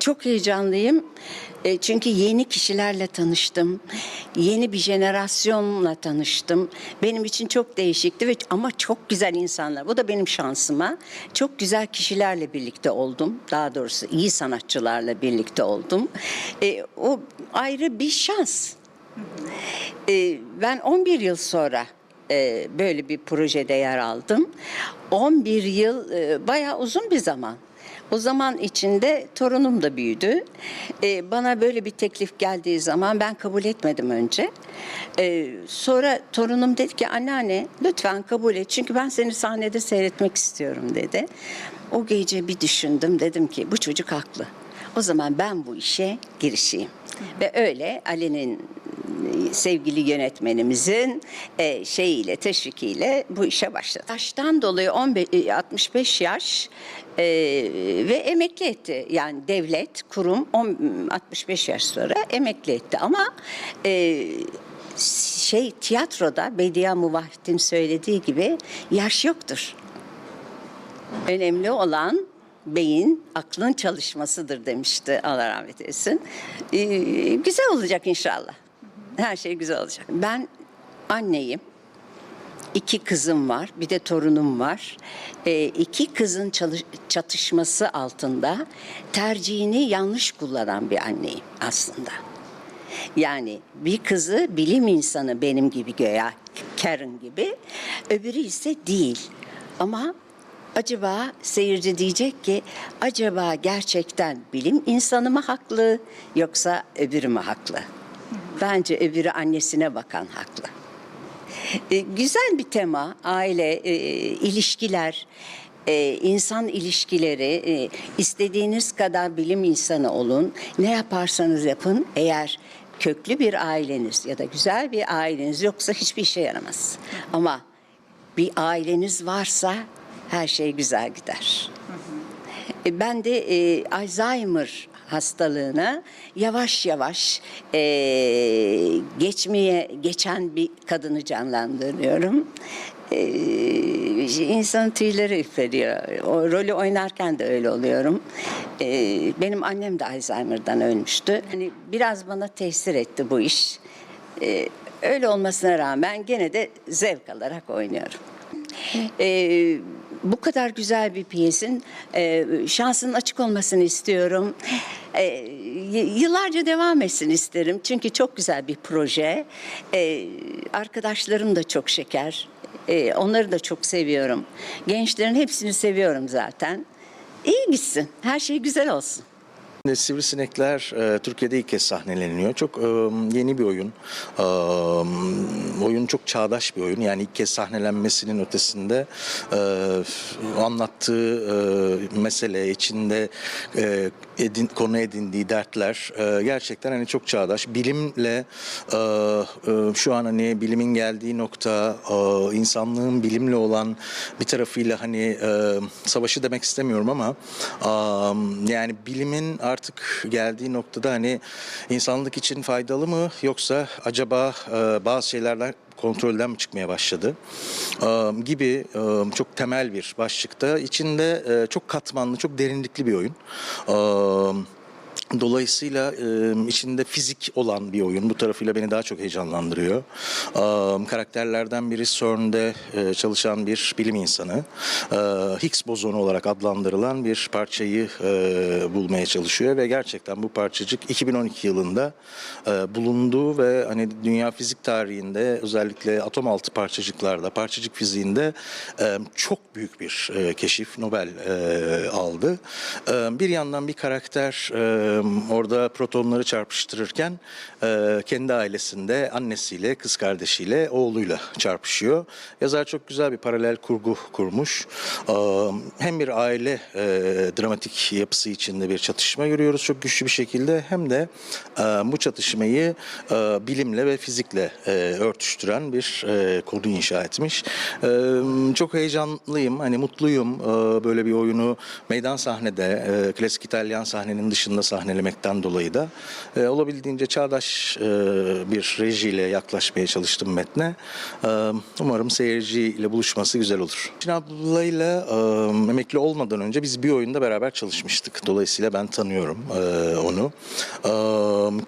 çok heyecanlıyım. E, çünkü yeni kişilerle tanıştım. Yeni bir jenerasyonla tanıştım. Benim için çok değişikti ve ama çok güzel insanlar. Bu da benim şansıma. Çok güzel kişilerle birlikte oldum. Daha doğrusu iyi sanatçılarla birlikte oldum. E, o ayrı bir şans. E, ben 11 yıl sonra e, böyle bir projede yer aldım. 11 yıl e, bayağı uzun bir zaman. O zaman içinde torunum da büyüdü. E, bana böyle bir teklif geldiği zaman ben kabul etmedim önce. Sonra torunum dedi ki anneanne lütfen kabul et. Çünkü ben seni sahnede seyretmek istiyorum dedi. O gece bir düşündüm dedim ki bu çocuk haklı. O zaman ben bu işe girişeyim. Ve öyle Ali'nin e, sevgili yönetmenimizin e, şeyiyle, teşvikiyle bu işe başladı. Yaştan dolayı 15, e, 65 yaş e, ve emekli etti. Yani devlet, kurum 10, 65 yaş sonra emekli etti. Ama e, şey tiyatroda Bediye Muvahhid'in söylediği gibi yaş yoktur. Önemli olan beyin, aklın çalışmasıdır demişti Allah rahmet eylesin. Ee, güzel olacak inşallah. Her şey güzel olacak. Ben anneyim. İki kızım var, bir de torunum var. Ee, iki kızın çatışması altında tercihini yanlış kullanan bir anneyim aslında. Yani bir kızı bilim insanı benim gibi göya Karen gibi, öbürü ise değil. Ama acaba seyirci diyecek ki acaba gerçekten bilim insanı mı haklı yoksa öbürü mü haklı? Bence öbürü annesine bakan haklı. E, güzel bir tema, aile, e, ilişkiler, e, insan ilişkileri. E, istediğiniz kadar bilim insanı olun, ne yaparsanız yapın. Eğer köklü bir aileniz ya da güzel bir aileniz yoksa hiçbir işe yaramaz. Ama bir aileniz varsa her şey güzel gider. E, Ben de e, Alzheimer hastalığına yavaş yavaş e, geçmeye geçen bir kadını canlandırıyorum. E, insanın tüyleri ürperiyor. O rolü oynarken de öyle oluyorum. E, benim annem de Alzheimer'dan ölmüştü. Hani biraz bana tesir etti bu iş. E, öyle olmasına rağmen gene de zevk alarak oynuyorum. Ee, bu kadar güzel bir piyesin e, şansının açık olmasını istiyorum. Y- yıllarca devam etsin isterim. Çünkü çok güzel bir proje. Ee, arkadaşlarım da çok şeker. Ee, onları da çok seviyorum. Gençlerin hepsini seviyorum zaten. İyi gitsin. Her şey güzel olsun. Sivrisinekler e, Türkiye'de ilk kez sahneleniyor. Çok e, yeni bir oyun. E, oyun çok çağdaş bir oyun. Yani ilk kez sahnelenmesinin ötesinde e, anlattığı e, mesele içinde e, edin, konu edindiği dertler e, gerçekten hani çok çağdaş. Bilimle e, e, şu an hani bilimin geldiği nokta e, insanlığın bilimle olan bir tarafıyla hani e, savaşı demek istemiyorum ama e, yani bilimin artık geldiği noktada hani insanlık için faydalı mı yoksa acaba e, bazı şeylerden kontrolden mi çıkmaya başladı e, gibi e, çok temel bir başlıkta içinde e, çok katmanlı çok derinlikli bir oyun. Dolayısıyla e, içinde fizik olan bir oyun. Bu tarafıyla beni daha çok heyecanlandırıyor. E, karakterlerden biri CERN'de e, çalışan bir bilim insanı. E, Higgs bozonu olarak adlandırılan bir parçayı e, bulmaya çalışıyor ve gerçekten bu parçacık 2012 yılında e, bulunduğu ve hani dünya fizik tarihinde özellikle atom altı parçacıklarda, parçacık fiziğinde e, çok büyük bir e, keşif Nobel e, aldı. E, bir yandan bir karakter e, orada protonları çarpıştırırken e, kendi ailesinde annesiyle, kız kardeşiyle, oğluyla çarpışıyor. Yazar çok güzel bir paralel kurgu kurmuş. E, hem bir aile e, dramatik yapısı içinde bir çatışma görüyoruz çok güçlü bir şekilde hem de e, bu çatışmayı e, bilimle ve fizikle e, örtüştüren bir e, konu inşa etmiş. E, çok heyecanlıyım, hani mutluyum e, böyle bir oyunu meydan sahnede, e, klasik İtalyan sahnenin dışında sahnelemek sahnelemekten dolayı da e, olabildiğince çağdaş e, bir rejiyle yaklaşmaya çalıştım metne. E, umarım seyirciyle buluşması güzel olur. Şin ablayla e, emekli olmadan önce biz bir oyunda beraber çalışmıştık. Dolayısıyla ben tanıyorum e, onu. E,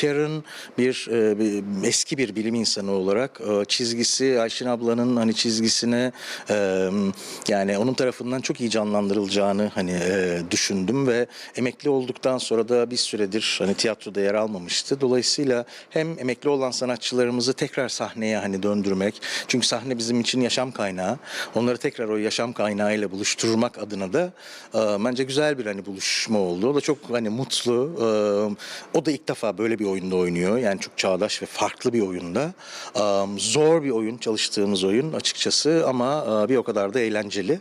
Karen bir, e, bir eski bir bilim insanı olarak e, çizgisi Ayşin ablanın hani çizgisine e, yani onun tarafından çok iyi canlandırılacağını hani e, düşündüm ve emekli olduktan sonra da bir süredir hani tiyatroda yer almamıştı. Dolayısıyla hem emekli olan sanatçılarımızı tekrar sahneye hani döndürmek çünkü sahne bizim için yaşam kaynağı. Onları tekrar o yaşam kaynağıyla buluşturmak adına da e, bence güzel bir hani buluşma oldu. O da çok hani mutlu. E, o da ilk defa böyle bir oyunda oynuyor. Yani çok çağdaş ve farklı bir oyunda. E, zor bir oyun, çalıştığımız oyun açıkçası ama e, bir o kadar da eğlenceli.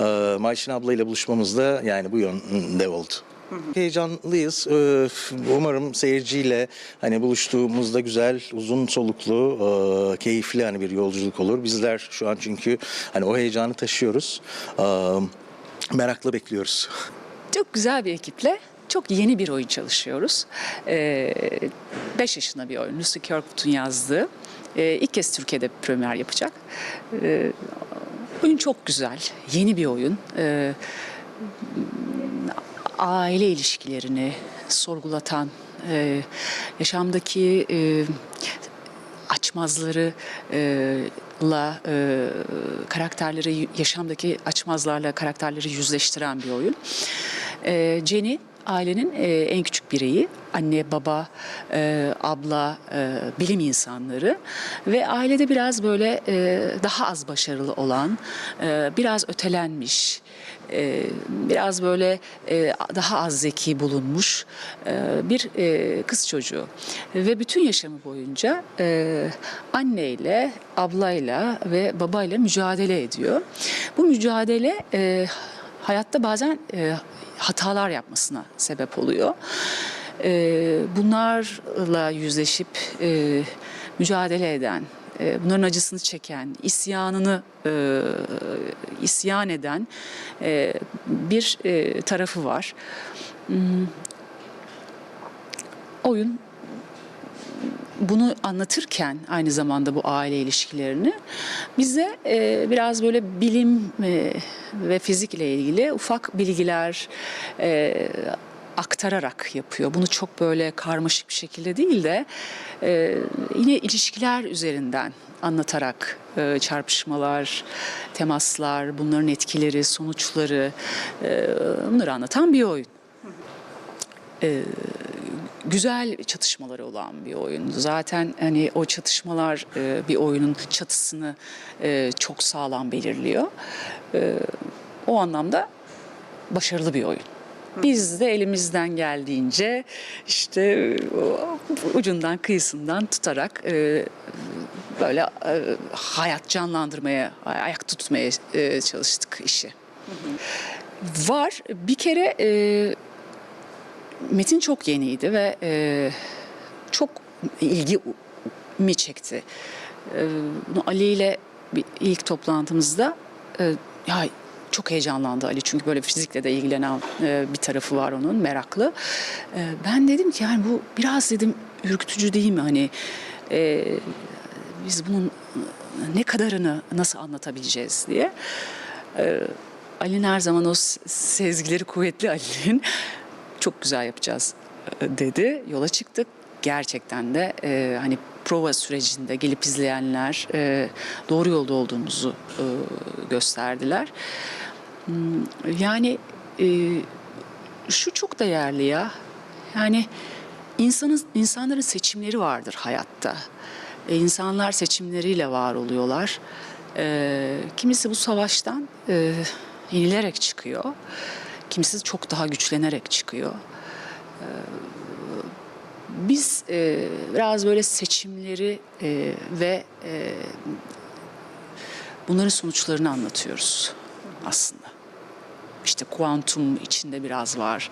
E, Mayşin ablayla buluşmamız da yani bu yönde oldu. Heyecanlıyız. Ee, Umarım seyirciyle hani buluştuğumuzda güzel, uzun soluklu, e, keyifli hani bir yolculuk olur. Bizler şu an çünkü hani o heyecanı taşıyoruz. Ee, Merakla bekliyoruz. Çok güzel bir ekiple çok yeni bir oyun çalışıyoruz. 5 yaşında bir oyun. Lucy Kirkwood'un yazdığı. Ee, ilk kez Türkiye'de premier yapacak. Ee, oyun çok güzel. Yeni bir oyun. Ee, aile ilişkilerini sorgulatan, e, yaşamdaki e, açmazları e, la e, karakterleri yaşamdaki açmazlarla karakterleri yüzleştiren bir oyun. E, Jenny ailenin e, en küçük bireyi, anne, baba, e, abla, e, bilim insanları ve ailede biraz böyle e, daha az başarılı olan, e, biraz ötelenmiş, e, biraz böyle e, daha az zeki bulunmuş e, bir kız çocuğu ve bütün yaşamı boyunca anneyle, ablayla ve babayla mücadele ediyor. Bu mücadele hayatta bazen hatalar yapmasına sebep oluyor. Bunlarla yüzleşip mücadele eden, bunların acısını çeken, isyanını e, isyan eden e, bir e, tarafı var. Hmm. Oyun bunu anlatırken aynı zamanda bu aile ilişkilerini bize e, biraz böyle bilim e, ve fizik ile ilgili ufak bilgiler e, aktararak yapıyor. Bunu çok böyle karmaşık bir şekilde değil de e, yine ilişkiler üzerinden anlatarak e, çarpışmalar, temaslar, bunların etkileri, sonuçları e, bunları anlatan bir oyun güzel çatışmaları olan bir oyun. Zaten hani o çatışmalar e, bir oyunun çatısını e, çok sağlam belirliyor. E, o anlamda başarılı bir oyun. Biz de elimizden geldiğince işte o ucundan kıyısından tutarak e, böyle e, hayat canlandırmaya, ayakta tutmaya e, çalıştık işi. Var bir kere e, metin çok yeniydi ve e, çok ilgi mi çekti. E, Ali ile ilk toplantımızda e, ya çok heyecanlandı Ali çünkü böyle fizikle de ilgilenen e, bir tarafı var onun meraklı. E, ben dedim ki yani bu biraz dedim ürkütücü değil mi hani e, biz bunun ne kadarını nasıl anlatabileceğiz diye. E, Ali'nin her zaman o sezgileri kuvvetli Ali'nin çok güzel yapacağız e, dedi. Yola çıktık. Gerçekten de e, hani prova sürecinde gelip izleyenler e, doğru yolda olduğumuzu e, gösterdiler. Hmm, Yani e, şu çok değerli ya. Yani insanın insanların seçimleri vardır hayatta. E, insanlar seçimleriyle var oluyorlar. E, kimisi bu savaştan e, yenilerek çıkıyor. Kimisi çok daha güçlenerek çıkıyor. Ee, Biz e, biraz böyle seçimleri e, ve e, bunların sonuçlarını anlatıyoruz aslında. İşte kuantum içinde biraz var.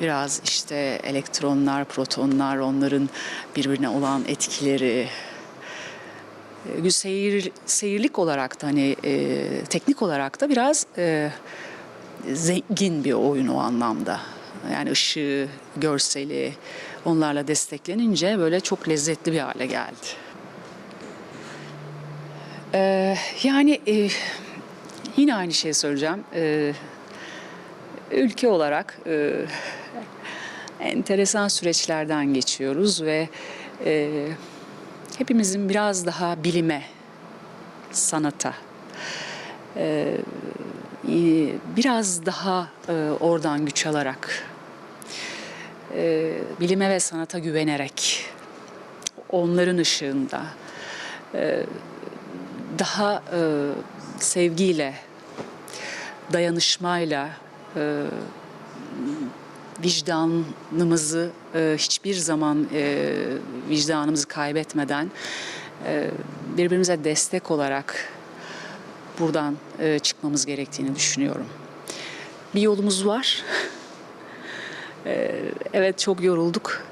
Biraz işte elektronlar, protonlar, onların birbirine olan etkileri, e, seyir, seyirlik olarak da hani e, teknik olarak da biraz e, zengin bir oyun o anlamda. yani ışığı, görseli onlarla desteklenince böyle çok lezzetli bir hale geldi. Ee, yani e, yine aynı şeyi söyleyeceğim. Ee, ülke olarak e, enteresan süreçlerden geçiyoruz ve e, hepimizin biraz daha bilime, sanata, e, biraz daha e, oradan güç alarak, e, bilime ve sanata güvenerek, onların ışığında e, daha e, sevgiyle, dayanışmayla, e, vicdanımızı e, hiçbir zaman e, vicdanımızı kaybetmeden e, birbirimize destek olarak buradan e, çıkmamız gerektiğini düşünüyorum. Bir yolumuz var. E, evet çok yorulduk.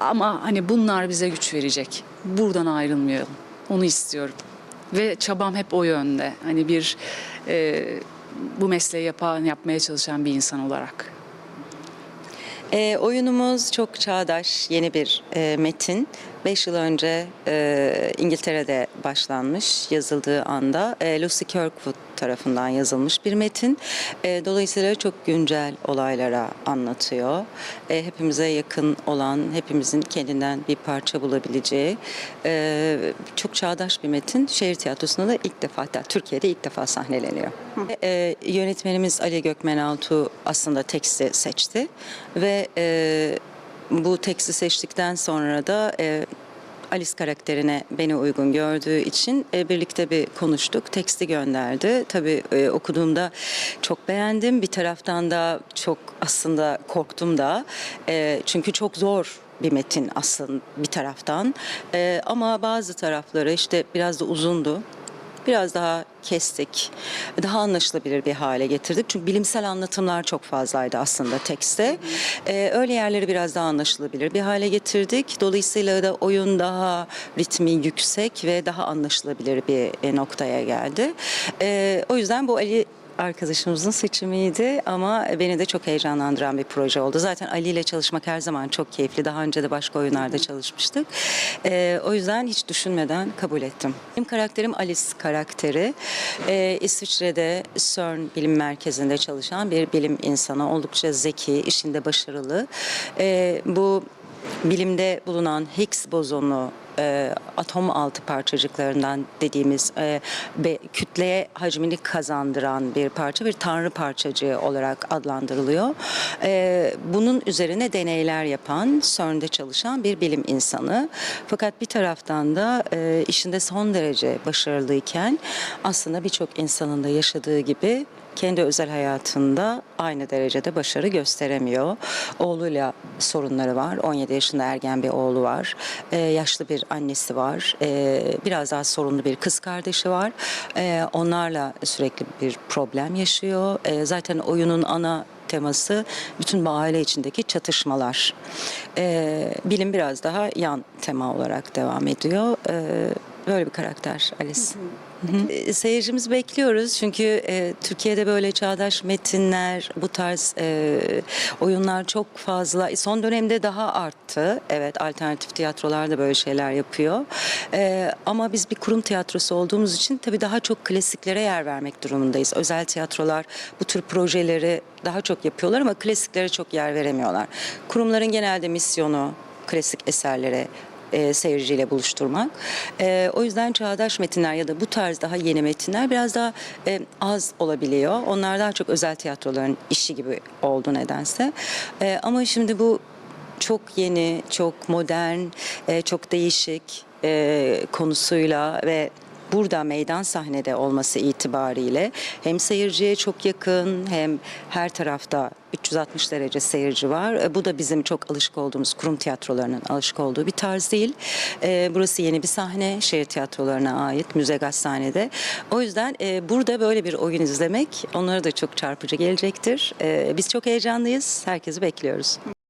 Ama hani bunlar bize güç verecek. Buradan ayrılmayalım. Onu istiyorum. Ve çabam hep o yönde. Hani bir e, bu mesleği yapan, yapmaya çalışan bir insan olarak. E, oyunumuz çok çağdaş, yeni bir e, metin. Beş yıl önce e, İngiltere'de başlanmış, yazıldığı anda e, Lucy Kirkwood tarafından yazılmış bir metin. E, dolayısıyla çok güncel olaylara anlatıyor. E, hepimize yakın olan, hepimizin kendinden bir parça bulabileceği e, çok çağdaş bir metin. Şehir tiyatrosunda da ilk defa, Türkiye'de ilk defa sahneleniyor. E, yönetmenimiz Ali Gökmen Altuğ aslında teksti seçti ve bu teksti seçtikten sonra da Alice karakterine beni uygun gördüğü için e, birlikte bir konuştuk. Teksti gönderdi. Tabii e, okuduğumda çok beğendim. Bir taraftan da çok aslında korktum da. E, çünkü çok zor bir metin aslında bir taraftan. E, ama bazı tarafları işte biraz da uzundu biraz daha kestik, daha anlaşılabilir bir hale getirdik. Çünkü bilimsel anlatımlar çok fazlaydı aslında tekste. Ee, öyle yerleri biraz daha anlaşılabilir bir hale getirdik. Dolayısıyla da oyun daha ritmi yüksek ve daha anlaşılabilir bir e, noktaya geldi. Ee, o yüzden bu Ali arkadaşımızın seçimiydi ama beni de çok heyecanlandıran bir proje oldu. Zaten Ali ile çalışmak her zaman çok keyifli. Daha önce de başka oyunlarda çalışmıştık. Ee, o yüzden hiç düşünmeden kabul ettim. Benim karakterim Alice karakteri. Ee, İsviçre'de CERN bilim merkezinde çalışan bir bilim insanı. Oldukça zeki, işinde başarılı. Ee, bu bilimde bulunan Higgs bozonu e, atom altı parçacıklarından dediğimiz e, ve kütleye hacmini kazandıran bir parça bir tanrı parçacığı olarak adlandırılıyor. E, bunun üzerine deneyler yapan CERN'de çalışan bir bilim insanı. Fakat bir taraftan da e, işinde son derece başarılıyken aslında birçok insanın da yaşadığı gibi kendi özel hayatında aynı derecede başarı gösteremiyor. Oğluyla sorunları var. 17 yaşında ergen bir oğlu var. Ee, yaşlı bir annesi var. Ee, biraz daha sorunlu bir kız kardeşi var. Ee, onlarla sürekli bir problem yaşıyor. Ee, zaten oyunun ana teması bütün bu aile içindeki çatışmalar. Ee, bilim biraz daha yan tema olarak devam ediyor. Ee, böyle bir karakter Alice. E, Seyircimizi bekliyoruz çünkü e, Türkiye'de böyle çağdaş metinler, bu tarz e, oyunlar çok fazla. E, Son dönemde daha arttı. Evet, alternatif tiyatrolar da böyle şeyler yapıyor. E, ama biz bir kurum tiyatrosu olduğumuz için tabii daha çok klasiklere yer vermek durumundayız. Özel tiyatrolar bu tür projeleri daha çok yapıyorlar ama klasiklere çok yer veremiyorlar. Kurumların genelde misyonu klasik eserlere e, seyirciyle buluşturmak. E, o yüzden çağdaş metinler ya da bu tarz daha yeni metinler biraz daha e, az olabiliyor. Onlar daha çok özel tiyatroların işi gibi oldu nedense. E, ama şimdi bu çok yeni, çok modern, e, çok değişik e, konusuyla ve burada meydan sahnede olması itibariyle hem seyirciye çok yakın hem her tarafta 360 derece seyirci var. E, Bu da bizim çok alışık olduğumuz kurum tiyatrolarının alışık olduğu bir tarz değil. E, burası yeni bir sahne, şehir tiyatrolarına ait Müze Gazhane'de. O yüzden e, burada böyle bir oyun izlemek onlara da çok çarpıcı gelecektir. Biz çok heyecanlıyız, herkesi bekliyoruz.